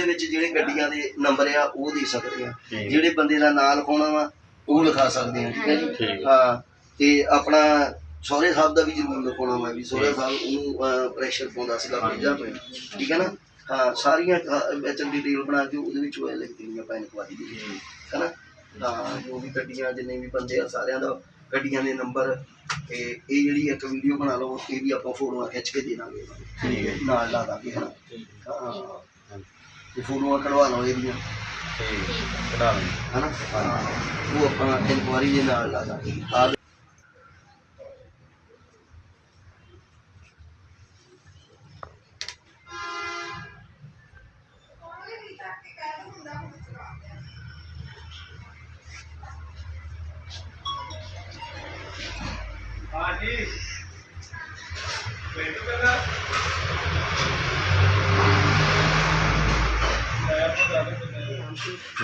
ਉਹਦੇ ਵਿੱਚ ਜਿਹੜੇ ਗੱਡੀਆਂ ਦੇ ਨੰਬਰ ਆ ਉਹ ਦੇ ਸਕਦੇ ਆ। ਜਿਹੜੇ ਬੰਦੇ ਦਾ ਨਾਂ ਲਿਖਾਉਣਾ ਵਾ ਉਹ ਲਿਖਾ ਸਕਦੇ ਆ ਠੀਕ ਹੈ ਜੀ। ਹਾਂ ਤੇ ਆਪਣਾ ਸਹੁਰੇ ਸਾਹਿਬ ਦਾ ਵੀ ਜ਼ਰੂਰ ਲਿਖਾਉਣਾ ਵਾ ਵੀ ਸਹੁਰੇ ਸਾਹਿਬ ਉਹਨੂੰ ਪ੍ਰੈਸ਼ਰ ਪਾਉਂਦਾ ਸੀਗਾ ਭੇਜਾ ਤੋਂ ਠੀਕ ਹੈ ਨਾ? ਹਾਂ ਸਾਰੀਆਂ ਵਿੱਚ ਡਿਟੇਲ ਬਣਾ ਕੇ ਉਹਦੇ ਵਿੱਚ ਉਹ ਲਿਖ ਦੇਣੀ ਆਪਾਂ ਇਨਕੁਆਰੀ ਦੇ। ਹੈ ਨਾ? ਹਾਂ ਜੋ ਵੀ ਗੱਡੀਆਂ ਜਿੰਨੇ ਵੀ ਬੰਦੇ ਆ ਸਾਰਿਆਂ ਦਾ ਗੱਡੀਆਂ ਦੇ ਨੰਬਰ ਤੇ ਇਹ ਜਿਹੜੀ ਇੱਕ ਵੀਡੀਓ ਬਣਾ ਲਓ ਇਹ ਵੀ ਆਪਾਂ ਫੋਟੋਆਂ ਖਿੱਚ ਕੇ ਦੇ ਦਾਂਗੇ। ਠੀਕ ਹੈ ਜੀ। ਨਾਲ ਲਾ ਦਾਂਗੇ ਹਾਂ। ਤੇ ਫੋਟੋਆਂ ਕਢਵਾ ਲਓ ਇਹਦੀਆਂ ਠੀਕ ਕਢਾ ਲਈ ਹਨਾ? ਹਾਂ। ਉਹ ਆਪਾਂ ਇਨਕੁਆਰੀ ਦੇ ਨਾਲ ਲਾ ਦਾਂਗੇ। ਆ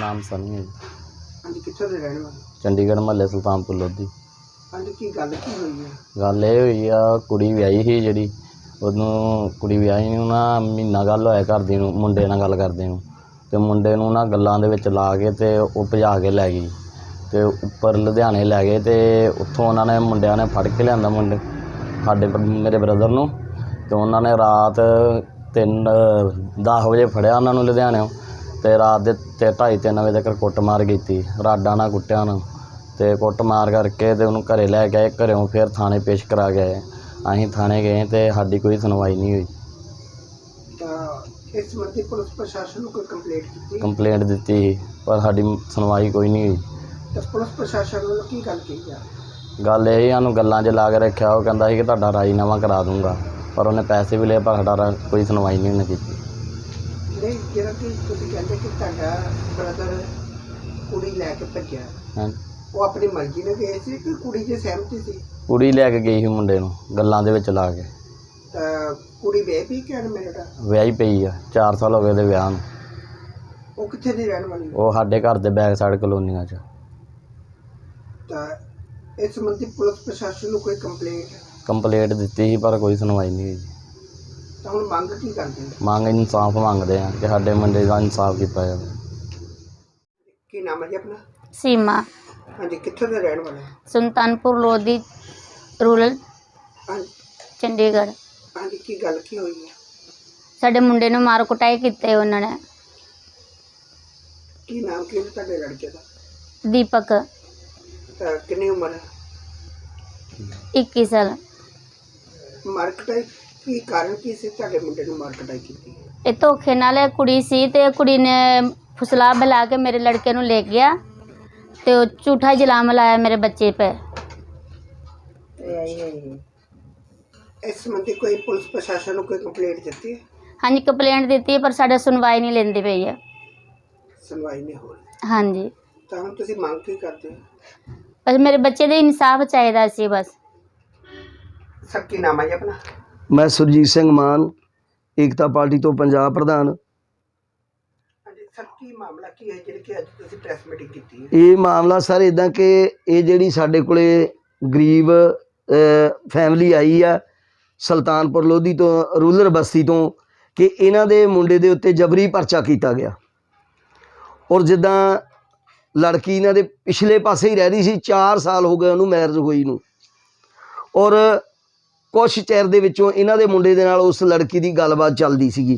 ਨਾਮ ਸਨੀ ਹੈ ਜੀ। ਹਾਂਜੀ ਕਿੱਥੋਂ ਦੇ ਰਹਿਣ ਵਾਲੇ? ਚੰਡੀਗੜ੍ਹ ਮਹੱਲੇ ਸੁਲਤਾਨਪੁਰ ਲੋਧੀ। ਹਾਂਜੀ ਕੀ ਗੱਲ ਕੀ ਹੋਈ ਹੈ ਗੱਲ ਇਹ ਹੋਈ ਆ ਕੁੜੀ ਵਿਆਹੀ ਸੀ ਜਿਹੜੀ। ਉਹਨੂੰ ਕੁੜੀ ਵਿਆਹੀ ਨੂੰ ਨਾ ਮਹੀਨਾ ਗੱਲ ਹੋਇਆ ਕਰਦੀ ਨੂੰ ਮੁੰਡੇ ਨਾਲ ਗੱਲ ਕਰਦੇ ਨੂੰ। ਤੇ ਮੁੰਡੇ ਨੂੰ ਨਾ ਗੱਲਾਂ ਦੇ ਵਿੱਚ ਲਾ ਕੇ ਤੇ ਉਹ ਭਜਾ ਕੇ ਲੈ ਗਈ। ਤੇ ਉੱਪਰ ਲੁਧਿਆਣੇ ਲੈ ਗਏ ਤੇ ਉੱਥੋਂ ਉਹਨਾਂ ਨੇ ਮੁੰਡਿਆਂ ਨੇ ਫੜ ਕੇ ਲਿਆਂਦਾ ਮੁੰਡੇ ਸਾਡੇ ਮੇਰੇ ਬ੍ਰਦਰ ਨੂੰ। ਤੇ ਉਹਨਾਂ ਨੇ ਰਾਤ 3 10 ਵਜੇ ਫੜਿਆ ਉਹਨਾਂ ਨੂੰ ਲੁਧਿਆਣਿਓਂ ਤੇ ਰਾਤ ਦੇ ਤੇ 2:30 3 ਵਜੇ ਤੱਕ ਕੁੱਟਮਾਰ ਕੀਤੀ ਰਾਡਾਂ ਨਾਲ ਕੁੱਟਿਆ ਉਹਨੂੰ ਤੇ ਕੁੱਟਮਾਰ ਕਰਕੇ ਤੇ ਉਹਨੂੰ ਘਰੇ ਲੈ ਗਏ ਘਰੋਂ ਫਿਰ ਥਾਣੇ ਪੇਸ਼ ਕਰਾ ਗਏ ਅਸੀਂ ਥਾਣੇ ਗਏ ਤੇ ਸਾਡੀ ਕੋਈ ਸੁਣਵਾਈ ਨਹੀਂ ਹੋਈ। ਤਾਂ ਇਸ ਸੰਬੰਧੀ ਪੁਲਿਸ ਪ੍ਰਸ਼ਾਸਨ ਨੂੰ ਕੋਈ ਕੰਪਲੇਂਟ ਕੀਤੀ ਕੰਪਲੇਂਟ ਦਿੱਤੀ ਪਰ ਸਾਡੀ ਸੁਣਵਾਈ ਕੋਈ ਨਹੀਂ ਹੋਈ। ਤਾਂ ਪੁਲਿਸ ਪ੍ਰਸ਼ਾਸਨ ਵੱਲੋਂ ਕੀ ਗੱਲ ਜਾ ਗੱਲ ਇਹ ਸਾਨੂੰ ਗੱਲਾਂ 'ਚ ਲਾ ਕੇ ਰੱਖਿਆ ਉਹ ਕਹਿੰਦਾ ਸੀ ਕਿ ਤੁਹਾਡਾ ਰਾਜੀਨਾਮਾ ਕਰਾ ਦੂੰਗਾ। ਪਰ ਉਹਨੇ ਪੈਸੇ ਵੀ ਲਏ ਪਰ ਸਾਡਾ ਰਾ- ਕੋਈ ਸੁਣਵਾਈ ਨਹੀਂ ਉਹਨੇ ਕੀਤੀ। ਜਿਹੜਾ ਕਿ ਤੁਸੀਂ ਕਹਿੰਦੇ ਕਿ ਤੁਹਾਡਾ ਬ੍ਰਦਰ ਕੁੜੀ ਲੈ ਕੇ ਭੱਜਿਆ। ਹੈਂ। ਉਹ ਆਪਣੀ ਮਰਜ਼ੀ ਨਾਲ ਗਏ ਸੀ ਕਿ ਕੁੜੀ ਦੀ ਸਹਿਮਤੀ ਸੀ? ਕੁੜੀ ਲੈ ਕੇ ਗਈ ਸੀ ਮੁੰਡੇ ਨੂੰ ਗੱਲਾਂ ਦੇ ਵਿੱਚ ਲਾ ਕੇ। ਤਾਂ ਕੁੜੀ ਵੇ ਵੀ ਕਹਿਣ ਮੇਰਾ ਵਿਆਹੀ ਪਈ ਆ 4 ਸਾਲ ਹੋ ਗਏ ਉਹਦੇ ਵਿਆਹ ਨੂੰ। ਉਹ ਕਿੱਥੇ ਦੀ ਰਹਿਣ ਵਾਲੀ? ਉਹ ਸਾਡੇ ਘਰ ਦੇ ਬੈਕ ਸਾਈਡ ਕਲੋਨੀਆਂ 'ਚ। ਤਾਂ ਇਸ ਸੰਬੰਧੀ ਪੁਲਿਸ ਪ੍ਰਸ਼ਾਸਨ ਨੂੰ ਕੋਈ ਕੰਪਲੇਂਟ ਕੰਪਲੇਂਟ ਦਿੱਤੀ ਸੀ ਪਰ ਕੋਈ ਸੁਣਵਾਈ ਨਹੀਂ ਹੋਈ ਤਾਂ ਹੁਣ ਮੰਗ ਕੀ ਕਰਦੇ ਹੋ? ਮੰਗ ਇਨਸਾਫ ਮੰਗਦੇ ਆ ਕਿ ਸਾਡੇ ਮੁੰਡੇ ਦਾ ਇਨਸਾਫ ਕੀਤਾ ਜਾਵੇ। ਕੀ ਨਾਮ ਹੈ ਜੀ ਆਪਣਾ? ਸੀਮਾ। ਹਾਂਜੀ ਕਿੱਥੋਂ ਦੇ ਰਹਿਣ ਵਾਲੇ ਸੁਲਤਾਨਪੁਰ ਲੋਧੀ ਰੂਰਲ ਹਾਂਜੀ। ਚੰਡੀਗੜ੍ਹ। ਹਾਂਜੀ ਕੀ ਗੱਲ ਕੀ ਹੋਈ ਹੈ? ਸਾਡੇ ਮੁੰਡੇ ਨੂੰ ਮਾਰ ਕੁਟਾਈ ਕੀਤੇ ਉਹਨਾਂ ਨੇ। ਕੀ ਨਾਮ ਕੀ ਹੈ ਤੁਹਾਡੇ ਲੜਕੇ ਦਾ? ਦੀਪਕ। ਤਾਂ ਕਿੰਨੀ ਉਮਰ ਹੈ? 21 ਸਾਲ। ਮਾਰਕਟਾਈ ਕੀ ਕਾਰਨ ਕੀ ਸੀ? ਤੁਹਾਡੇ ਮੁੰਡੇ ਨੂੰ ਮਾਰਕਟਾਈ ਕੀਤੀ ਇਹ ਧੋਖੇ ਨਾਲ ਇਹ ਕੁੜੀ ਸੀ ਤੇ ਕੁੜੀ ਨੇ ਫੁਸਲਾ ਬੁਲਾ ਕੇ ਮੇਰੇ ਲੜਕੇ ਨੂੰ ਲੈ ਗਿਆ ਤੇ ਉਹ ਝੂਠਾ ਇਲਜ਼ਾਮ ਲਾਇਆ ਮੇਰੇ ਬੱਚੇ पे ਇਸ ਸੰਬੰਧੀ ਕੋਈ ਪੁਲਿਸ ਪ੍ਰਸ਼ਾਸਨ ਨੂੰ ਕੋਈ ਕੰਪਲੇਂਟ ਦਿੱਤੀ ਹੈ? ਹਾਂਜੀ ਕੰਪਲੇਂਟ ਦਿੱਤੀ ਹੈ, ਪਰ ਸਾਡਾ ਸੁਣਵਾਈ ਨਹੀਂ ਲੈਂਦੀ ਪਈ ਹੈ। ਸੁਣਵਾਈ ਨਹੀਂ ਹੋ ਰਹੀ। ਹਾਂਜੀ। ਤਾਂ ਹੁਣ ਤੁਸੀਂ ਮੰਗ ਕੀ ਕਰਦੇ ਹੋ? ਬਸ ਮੇਰੇ ਬੱਚੇ ਦੇ ਇਨਸਾਫ ਚਾਹੀਦਾ ਸੀ ਬਸ। ਸਰ ਕੀ ਨਾਮ ਹੈ ਜੀ ਆਪਣਾ? ਮੈਂ ਸੁਰਜੀਤ ਸਿੰਘ ਮਾਨ ਏਕਤਾ ਪਾਰਟੀ ਤੋਂ ਪੰਜਾਬ ਪ੍ਰਧਾਨ। ਹਾਂਜੀ ਸਰ ਕੀ ਮਾਮਲਾ ਕੀ ਹੈ ਜਿਹੜੀ ਕਿ ਅੱਜ ਤੁਸੀਂ ਪ੍ਰੈਸ ਮੀਟਿੰਗ ਕੀਤੀ ਹੈ? ਇਹ ਮਾਮਲਾ ਸਰ ਇਦਾਂ ਕਿ ਇਹ ਜਿਹੜੀ ਸਾਡੇ ਕੋਲੇ ਗਰੀਬ ਫੈਮਿਲੀ ਆਈ ਆ ਸੁਲਤਾਨਪੁਰ ਲੋਧੀ ਤੋਂ ਰੂਲਰ ਬਸਤੀ ਤੋਂ ਕਿ ਇਹਨਾਂ ਦੇ ਮੁੰਡੇ ਦੇ ਉੱਤੇ ਜਬਰੀ ਪਰਚਾ ਕੀਤਾ ਗਿਆ। ਔਰ ਜਿੱਦਾਂ ਲੜਕੀ ਇਹਨਾਂ ਦੇ ਪਿਛਲੇ ਪਾਸੇ ਹੀ ਰਹਿ ਰਹੀ ਸੀ 4 ਸਾਲ ਹੋ ਗਏ ਉਹਨੂੰ ਮੈਰਿਜ ਹੋਈ ਨੂੰ। ਔਰ ਕੁਛ ਚਿਰ ਦੇ ਵਿੱਚੋਂ ਇਹਨਾਂ ਦੇ ਮੁੰਡੇ ਦੇ ਨਾਲ ਉਸ ਲੜਕੀ ਦੀ ਗੱਲਬਾਤ ਚੱਲਦੀ ਸੀਗੀ।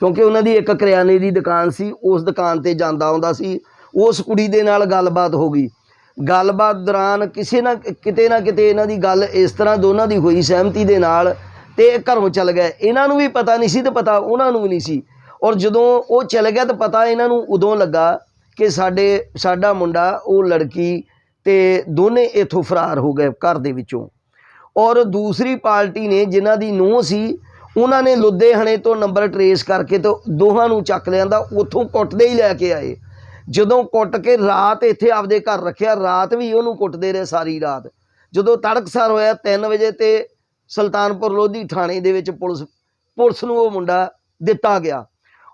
ਕਿਉਂਕਿ ਉਹਨਾਂ ਦੀ ਇੱਕ ਕਰਿਆਨੇ ਦੀ ਦੁਕਾਨ ਸੀ, ਉਸ ਦੁਕਾਨ ਤੇ ਜਾਂਦਾ ਆਉਂਦਾ ਸੀ। ਉਸ ਕੁੜੀ ਦੇ ਨਾਲ ਗੱਲਬਾਤ ਹੋ ਗਈ। ਗੱਲਬਾਤ ਦੌਰਾਨ ਕਿਸੇ ਨਾ ਕਿਤੇ ਨਾ ਕਿਤੇ ਇਹਨਾਂ ਦੀ ਗੱਲ ਇਸ ਤਰ੍ਹਾਂ ਦੋਨਾਂ ਦੀ ਹੋਈ ਸਹਿਮਤੀ ਦੇ ਨਾਲ ਤੇ ਇਹ ਘਰੋਂ ਚੱਲ ਗਏ। ਇਹਨਾਂ ਨੂੰ ਵੀ ਪਤਾ ਨਹੀਂ ਸੀ ਤੇ ਪਤਾ ਉਹਨਾਂ ਨੂੰ ਵੀ ਨਹੀਂ ਸੀ। ਔਰ ਜਦੋਂ ਉਹ ਚੱਲ ਗਿਆ ਤਾਂ ਪਤਾ ਇਹਨਾਂ ਨੂੰ ਉਦੋਂ ਲੱਗਾ ਕਿ ਸਾਡੇ, ਸਾਡਾ ਮੁੰਡਾ, ਉਹ ਲੜਕੀ ਤੇ ਦੋਨੇ ਇੱਥੋਂ ਫਰਾਰ ਹੋ ਗਏ ਘਰ ਦੇ ਵਿੱਚੋਂ। ਔਰ ਦੂਸਰੀ ਪਾਰਟੀ ਨੇ ਜਿਨ੍ਹਾਂ ਦੀ ਨੂੰਹ ਸੀ, ਉਹਨਾਂ ਨੇ ਲੁਧਿਆਣੇ ਤੋਂ ਨੰਬਰ ਟਰੇਸ ਕਰਕੇ ਤੇ ਦੋਹਾਂ ਨੂੰ ਚੱਕ ਲਿਆਂਦਾ ਉੱਥੋਂ ਕੁੱਟਦੇ ਹੀ ਲੈ ਕੇ ਆਏ। ਜਦੋਂ ਕੁੱਟ ਕੇ ਰਾਤ ਇੱਥੇ ਆਪਦੇ ਘਰ ਰੱਖਿਆ, ਰਾਤ ਵੀ ਉਹਨੂੰ ਕੁੱਟਦੇ ਰਹੇ ਸਾਰੀ ਰਾਤ। ਜਦੋਂ ਤੜਕਸਾਰ ਹੋਇਆ 3 ਵਜੇ ਤੇ ਸੁਲਤਾਨਪੁਰ ਲੋਧੀ ਥਾਣੇ ਦੇ ਵਿੱਚ ਪੁਲਿਸ ਪੁਲਿਸ ਨੂੰ ਉਹ ਮੁੰਡਾ ਦਿੱਤਾ ਗਿਆ।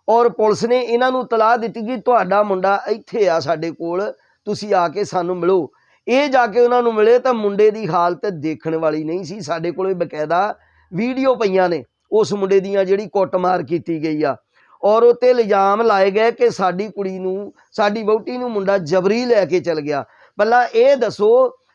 ਔਰ ਪੁਲਿਸ ਨੇ ਇਹਨਾਂ ਨੂੰ ਤਲਾਹ ਦਿੱਤੀ ਕਿ ਤੁਹਾਡਾ ਮੁੰਡਾ ਇੱਥੇ ਆ ਸਾਡੇ ਕੋਲ, ਤੁਸੀਂ ਆ ਕੇ ਸਾਨੂੰ ਮਿਲੋ। ਇਹ ਜਾ ਕੇ ਉਹਨਾਂ ਨੂੰ ਮਿਲੇ ਤਾਂ ਮੁੰਡੇ ਦੀ ਹਾਲਤ ਦੇਖਣ ਵਾਲੀ ਨਹੀਂ ਸੀ। ਸਾਡੇ ਕੋਲੇ ਬਕਾਇਦਾ ਵੀਡੀਓ ਪਈਆਂ ਨੇ। ਉਸ ਮੁੰਡੇ ਦੀਆਂ ਜਿਹੜੀ ਕੁੱਟਮਾਰ ਕੀਤੀ ਗਈ ਆ। ਔਰ ਉਹ 'ਤੇ ਇਲਜ਼ਾਮ ਲਾਏ ਗਏ ਕਿ ਸਾਡੀ ਕੁੜੀ ਨੂੰ, ਸਾਡੀ ਵਹੁਟੀ ਨੂੰ ਮੁੰਡਾ ਜਬਰੀ ਲੈ ਕੇ ਚਲ ਗਿਆ। ਪਹਿਲਾਂ ਇਹ ਦੱਸੋ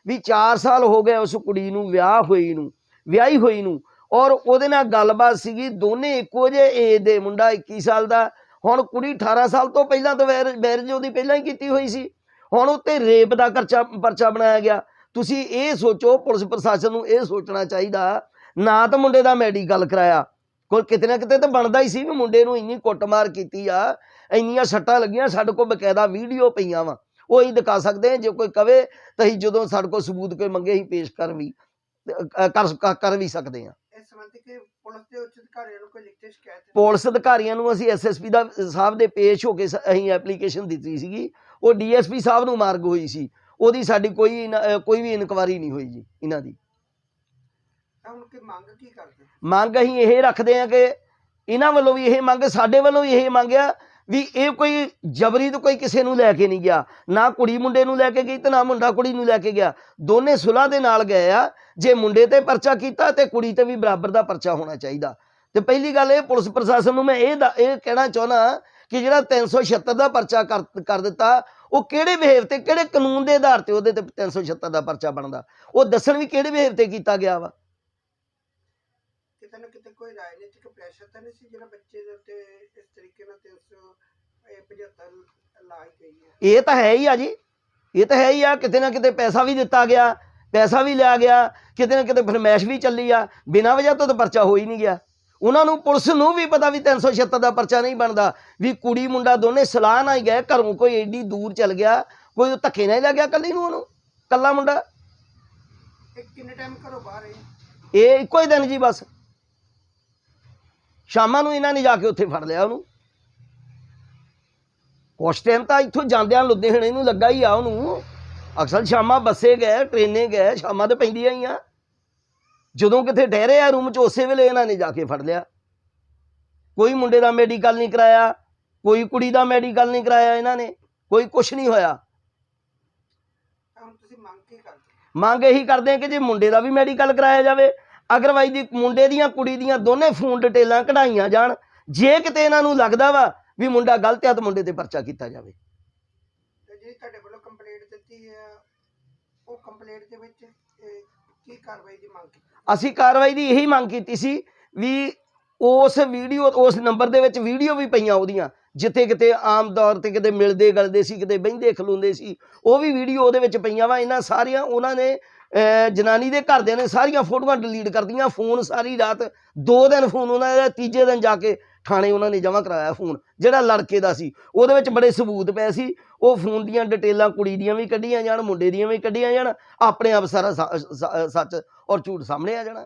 ਵੀ 4 ਸਾਲ ਹੋ ਗਏ ਉਸ ਕੁੜੀ ਨੂੰ, ਵਿਆਹ ਹੋਈ ਨੂੰ, ਵਿਆਹੀ ਹੋਈ ਨੂੰ। ਔਰ ਉਹਦੇ ਨਾਲ ਗੱਲਬਾਤ ਸੀਗੀ, ਦੋਨੇ ਇੱਕੋ ਜਿਹੇ ਏਜ ਦੇ ਮੁੰਡਾ 21 ਸਾਲ ਦਾ। ਹੁਣ ਕੁੜੀ 18 ਸਾਲ ਤੋਂ ਪਹਿਲਾਂ ਤੋਂ ਮੈਰਿਜ ਉਹਦੀ ਪਹਿਲਾਂ ਹੀ ਕੀਤੀ ਹੋਈ ਸੀ। ਹੁਣ ਉੱਤੇ ਰੇਪ ਦਾ ਖਰਚਾ ਪਰਚਾ ਬਣਾਇਆ ਗਿਆ। ਤੁਸੀਂ ਇਹ ਸੋਚੋ ਪੁਲਿਸ ਪ੍ਰਸ਼ਾਸਨ ਨੂੰ ਇਹ ਸੋਚਣਾ ਚਾਹੀਦਾ ਨਾ ਤਾਂ ਮੁੰਡੇ ਦਾ ਮੈਡੀਕਲ ਕਰਾਇਆ। ਕੋਈ ਕਿਤੇ ਨਾ ਕਿਤੇ ਤਾਂ ਬਣਦਾ ਹੀ ਸੀ ਵੀ ਮੁੰਡੇ ਨੂੰ ਇੰਨੀ ਕੁੱਟਮਾਰ ਕੀਤੀ ਆ ਇੰਨੀਆਂ ਸੱਟਾਂ ਲੱਗੀਆਂ ਸਾਡੇ ਕੋਲ ਬਕਾਇਦਾ ਵੀਡੀਓ ਪਈਆਂ ਵਾ। ਉਹ ਹੀ ਦਿਖਾ ਸਕਦੇ ਹਾਂ ਜੇ ਕੋਈ ਕਵੇ ਤਾਂ ਅਸੀਂ ਜਦੋਂ ਸਾਡੇ ਕੋਲ ਸਬੂਤ ਕੋਈ ਮੰਗੇ ਅਸੀਂ ਪੇਸ਼ ਕਰ ਵੀ ਕਰ ਕਰ- ਵੀ ਸਕਦੇ ਹਾਂ। ਇਸ ਸੰਬੰਧੀ ਕਿ ਪੁਲਿਸ ਦੇ ਉੱਚ ਅਧਿਕਾਰੀਆਂ ਨੂੰ ਕੋਈ ਲਿਖਤੀ ਸ਼ਿਕਾਇਤ? ਪੁਲਿਸ ਅਧਿਕਾਰੀਆਂ ਨੂੰ ਅਸੀਂ ਐਸਐਸਪੀ ਦਾ ਸਾਹਿਬ ਦੇ ਪੇਸ਼ ਹੋ ਕੇ ਅਸੀਂ ਐਪਲੀਕੇਸ਼ਨ ਦਿੱਤੀ ਸੀਗੀ। ਉਹ ਡੀਐਸਪੀ ਸਾਹਿਬ ਨੂੰ ਮਾਰਗ ਹੋਈ ਸੀ। ਉਹਦੀ ਸਾਡੀ ਕੋਈ ਕੋਈ ਵੀ ਇਨਕੁਆਰੀ ਨਹੀਂ ਹੋਈ ਜੀ ਇਹਨਾਂ ਦੀ। ਮੰਗ ਕੀ ਕਰਦੇ? ਮੰਗ ਅਸੀਂ ਇਹ ਰੱਖਦੇ ਹਾਂ ਕਿ ਇਹਨਾਂ ਵੱਲੋਂ ਵੀ ਇਹ ਮੰਗ ਸਾਡੇ ਵੱਲੋਂ ਵੀ ਇਹ ਮੰਗਿਆ ਵੀ ਇਹ ਕੋਈ ਜਬਰੀ ਤੋਂ ਕੋਈ ਕਿਸੇ ਨੂੰ ਲੈ ਕੇ ਨਹੀਂ ਗਿਆ। ਨਾ ਕੁੜੀ ਮੁੰਡੇ ਨੂੰ ਲੈ ਕੇ ਗਈ ਤੇ ਨਾ ਮੁੰਡਾ ਕੁੜੀ ਨੂੰ ਲੈ ਕੇ ਗਿਆ। ਦੋਨੇ ਸੁਲ੍ਹਾ ਦੇ ਨਾਲ ਗਏ ਆ। ਜੇ ਮੁੰਡੇ ਤੇ ਪਰਚਾ ਕੀਤਾ ਤੇ ਕੁੜੀ ਤੇ ਵੀ ਬਰਾਬਰ ਦਾ ਪਰਚਾ ਹੋਣਾ ਚਾਹੀਦਾ। ਤੇ ਪਹਿਲੀ ਗੱਲ ਇਹ ਪੁਲਿਸ ਪ੍ਰਸ਼ਾਸਨ ਨੂੰ ਮੈਂ ਇਹ ਇਹ ਕਹਿਣਾ ਚਾਹੁੰਦਾ ਕਿ ਜਿਹੜਾ 376 ਦਾ ਪਰਚਾ ਕਰ ਕਰ ਦਿੱਤਾ ਉਹ ਕਿਹੜੇ ਬਿਹੇਵ ਤੇ ਕਿਹੜੇ ਕਾਨੂੰਨ ਦੇ ਆਧਾਰ ਤੇ ਉਹਦੇ ਤੇ 376 ਦਾ ਪਰਚਾ ਬਣਦਾ? ਉਹ ਦੱਸਣ ਵੀ ਕਿਹੜੇ ਬਿਹੇਵ ਤੇ ਕੀਤਾ ਗਿਆ ਵਾ? ਕਿਤੇ ਨਾ ਕਿਤੇ ਕੋਈ ਰਾਜਨੀਤਿਕ ਪ੍ਰੈਸ਼ਰ ਤਾਂ ਨਹੀਂ ਸੀ ਜਿਹੜਾ ਬੱਚੇ ਦੇ ਉੱਤੇ ਇਸ ਤਰੀਕੇ ਨਾਲ 375 ਲਾਈ ਗਈ ਹੈ? ਇਹ ਤਾਂ ਹੈ ਹੀ ਆ ਜੀ। ਇਹ ਤਾਂ ਹੈ ਹੀ ਆ ਕਿਤੇ ਨਾ ਕਿਤੇ ਪੈਸਾ ਵੀ ਦਿੱਤਾ ਗਿਆ ਪੈਸਾ ਵੀ ਲਿਆ ਗਿਆ ਕਿਤੇ ਨਾ ਕਿਤੇ ਫਰਮੈਸ਼ ਵੀ ਚੱਲੀ ਆ। ਬਿਨਾਂ ਵਜ੍ਹਾ ਤੋਂ ਤਾਂ ਪਰਚਾ ਹੋ ਹੀ ਨਹੀਂ ਗਿਆ। ਉਹਨਾਂ ਨੂੰ ਪੁਲਿਸ ਨੂੰ ਵੀ ਪਤਾ ਵੀ 376 ਦਾ ਪਰਚਾ ਨਹੀਂ ਬਣਦਾ ਵੀ ਕੁੜੀ ਮੁੰਡਾ ਦੋਨੇ ਸਲਾਹ ਨਾਲ ਹੀ ਗਏ ਘਰੋਂ ਕੋਈ ਏਡੀ ਦੂਰ ਚਲ ਗਿਆ ਕੋਈ ਉਹ ਧੱਕੇ ਨਾਲ ਹੀ ਲੱਗਿਆ ਕੱਲੀ ਨੂੰ ਉਹਨੂੰ ਕੱਲਾ ਮੁੰਡਾ। ਇਹ ਕਿੰਨੇ ਟਾਈਮ ਘਰੋਂ ਬਾਹਰ ਹੈ ਇਹ ਇੱਕੋ ਹੀ ਦਿਨ ਜੀ ਬਸ। ਸ਼ਾਮਾਂ ਨੂੰ ਇਹਨਾਂ ਨੇ ਜਾ ਕੇ ਉੱਥੇ ਫੜ ਲਿਆ ਉਹਨੂੰ। ਕੁਛ ਟਾਈਮ ਤਾਂ ਇੱਥੋਂ ਜਾਂਦਿਆਂ ਲੁਧਿਆਣੇ ਨੂੰ ਲੱਗਾ ਹੀ ਆ ਉਹਨੂੰ। ਅਕਸਰ ਸ਼ਾਮਾਂ ਬੱਸੇ ਗਏ ਟ੍ਰੇਨੇ ਗਏ ਸ਼ਾਮਾਂ ਤੇ ਪੈਂਦੀਆਂ ਹੀ ਆ। ਜਦੋਂ ਕਿਤੇ ਠਹਿਰੇ ਆ ਰੂਮ 'ਚ, ਉਸੇ ਵੇਲੇ ਇਹਨਾਂ ਨੇ ਜਾ ਕੇ ਫੜ ਲਿਆ। ਕੋਈ ਮੁੰਡੇ ਦਾ ਮੈਡੀਕਲ ਨਹੀਂ ਕਰਾਇਆ, ਕੋਈ ਕੁੜੀ ਦਾ ਮੈਡੀਕਲ ਨਹੀਂ ਕਰਾਇਆ ਇਹਨਾਂ ਨੇ, ਕੋਈ ਕੁਛ ਨਹੀਂ ਹੋਇਆ। ਮੰਗ ਇਹੀ ਕਰਦੇ ਆ ਕਿ ਜੇ ਮੁੰਡੇ ਦਾ ਵੀ ਮੈਡੀਕਲ ਕਰਾਇਆ ਜਾਵੇ ਅਗਰਵਾਈਜ਼ ਦੀ ਮੁੰਡੇ ਦੀਆਂ, ਕੁੜੀ ਦੀਆਂ ਦੋਨੇ ਫੋਨ ਡਿਟੇਲਾਂ ਕਢਾਈਆਂ ਜਾਣ। ਜੇ ਕਿਤੇ ਇਹਨਾਂ ਨੂੰ ਲੱਗਦਾ ਵਾ ਵੀ ਮੁੰਡਾ ਗਲਤ ਹੈ ਤਾਂ ਮੁੰਡੇ ਤੇ ਪਰਚਾ ਕੀਤਾ ਜਾਵੇ। ਤੇ ਜਿਹੜੀ ਤੁਹਾਡੇ ਵੱਲੋਂ ਕੰਪਲੇਂਟ ਦਿੱਤੀ ਹੈ ਉਹ ਕੰਪਲੇਂਟ ਦੇ ਵਿੱਚ ਕੀ ਕਾਰਵਾਈ ਦੀ ਮੰਗ ਕੀਤੀ? ਅਸੀਂ ਕਾਰਵਾਈ ਦੀ ਇਹੀ ਮੰਗ ਕੀਤੀ ਸੀ ਵੀ ਉਸ ਵੀਡੀਓ, ਉਸ ਨੰਬਰ ਦੇ ਵਿੱਚ ਵੀਡੀਓ ਵੀ ਪਈਆਂ ਉਹਦੀਆਂ, ਜਿੱਥੇ ਕਿਤੇ ਆਮ ਤੌਰ ਤੇ ਕਿਤੇ ਮਿਲਦੇ, ਗਲਦੇ ਸੀ, ਕਿਤੇ ਬਹਿੰਦੇ, ਖਲੋਂਦੇ ਸੀ, ਉਹ ਵੀ ਵੀਡੀਓ ਉਹਦੇ ਵਿੱਚ ਪਈਆਂ ਵਾ, ਇਹਨਾਂ ਸਾਰੀਆਂ, ਉਹਨਾਂ ਨੇ ਜਨਾਨੀ ਦੇ ਘਰਦਿਆਂ ਨੇ ਸਾਰੀਆਂ ਫੋਟੋਆਂ ਡਿਲੀਟ ਕਰਦੀਆਂ ਫੋਨ ਸਾਰੀ ਰਾਤ, ਦੋ ਦਿਨ ਫੋਨ ਉਹਨਾਂ ਦਾ, ਤੀਜੇ ਦਿਨ ਜਾ ਕੇ ਥਾਣੇ ਉਹਨਾਂ ਨੇ ਜਮ੍ਹਾਂ ਕਰਾਇਆ ਫੋਨ, ਜਿਹੜਾ ਲੜਕੇ ਦਾ ਸੀ। ਉਹਦੇ ਵਿੱਚ ਬੜੇ ਸਬੂਤ ਪਏ ਸੀ। ਉਹ ਫੋਨ ਦੀਆਂ ਡਿਟੇਲਾਂ ਕੁੜੀ ਦੀਆਂ ਵੀ ਕੱਢੀਆਂ ਜਾਣ, ਮੁੰਡੇ ਦੀਆਂ ਵੀ ਕੱਢੀਆਂ ਜਾਣ, ਆਪਣੇ ਆਪ ਸਾਰਾ ਸੱਚ ਔਰ ਝੂਠ ਸਾਹਮਣੇ ਆ ਜਾਣਾ।